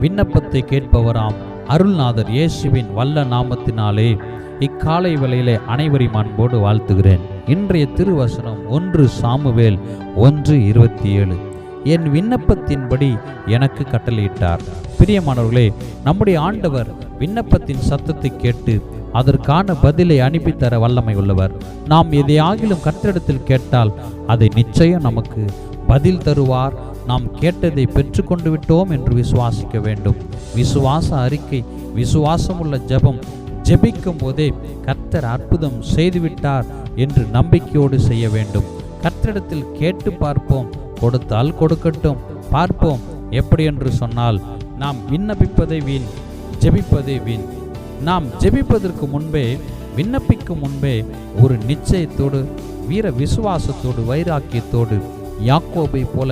விண்ணப்பத்தை கேட்பவராம். அருள்நாதர் இயேசுவின் வல்ல நாமத்தினாலே இக்காலை வேளையிலே அனைவரையும் அன்போடு வாழ்த்துகிறேன். இன்றைய திருவசனம் ஒன்று சாமுவேல் ஒன்று இருபத்தி ஏழு என் விண்ணப்பத்தின்படி எனக்கு கட்டளையிட்டார். பிரியமானவர்களே நம்முடைய ஆண்டவர் விண்ணப்பத்தின் சத்தத்தை கேட்டு அதற்கான பதிலை அனுப்பித்தர வல்லமை உள்ளவர். நாம் எதையாகிலும் கற்றிடத்தில் கேட்டால் அதை நிச்சயம் நமக்கு பதில் தருவார் நாம் கேட்டதை பெற்றுக்கொண்டு விட்டோம் என்று விசுவாசிக்க வேண்டும். விசுவாச அறிக்கை விசுவாசமுள்ள ஜெபம் ஜெபிக்கும் போதே கர்த்தர் அற்புதம் செய்துவிட்டார் என்று நம்பிக்கையோடு செய்ய வேண்டும். கர்த்தரிடத்தில் கேட்டு பார்ப்போம் கொடுத்தால் கொடுக்கட்டும் பார்ப்போம் எப்படி என்று சொன்னால் நாம் விண்ணப்பிப்பதை வீண் ஜெபிப்பதே வீண். நாம் ஜெபிப்பதற்கு முன்பே விண்ணப்பிக்கும் முன்பே ஒரு நிச்சயத்தோடு வீர விசுவாசத்தோடு வைராக்கியத்தோடு யாக்கோபை போல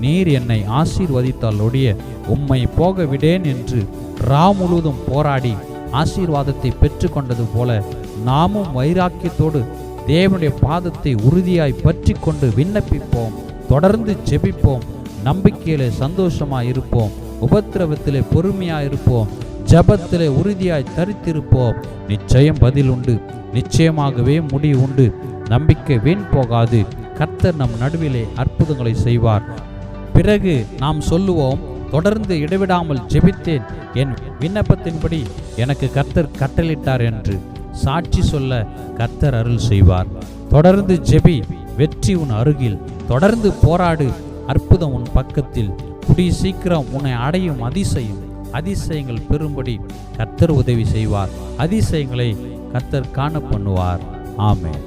நீர் என்னை ஆசீர்வதித்தால் ஒடிய உம்மை போக விடேன் என்று ரா முழுவதும் போராடி ஆசீர்வாதத்தை பெற்றுக்கொண்டது போல நாமும் வைராக்கியத்தோடு தேவனுடைய பாதத்தை உறுதியாய் பற்றி கொண்டு விண்ணப்பிப்போம். தொடர்ந்து ஜெபிப்போம். நம்பிக்கையிலே சந்தோஷமாக இருப்போம் உபத்திரவத்திலே பொறுமையாக இருப்போம் ஜபத்திலே உறுதியாய் தரித்திருப்போம். நிச்சயம் பதில் உண்டு. நிச்சயமாகவே முடிவு உண்டு. நம்பிக்கை வீண் போகாது. கர்த்தர் நம் நடுவிலே அற்புதங்களை செய்வார். பிறகு நாம் சொல்லுவோம் தொடர்ந்து இடைவிடாமல் ஜெபித்தேன் என் விண்ணப்பத்தின்படி எனக்கு கர்த்தர் கட்டளிட்டார் என்று சாட்சி சொல்ல கர்த்தர் அருள் செய்வார். தொடர்ந்து ஜெபி வெற்றி உன் அருகில் தொடர்ந்து போராடு அற்புதம் உன் பக்கத்தில் குடி சீக்கிரம் உன்னை அடையும் அதிசயம் அதிசயங்கள் பெறும்படி கர்த்தர் உதவி செய்வார் அதிசயங்களை கர்த்தர் காண பண்ணுவார். ஆமேன்.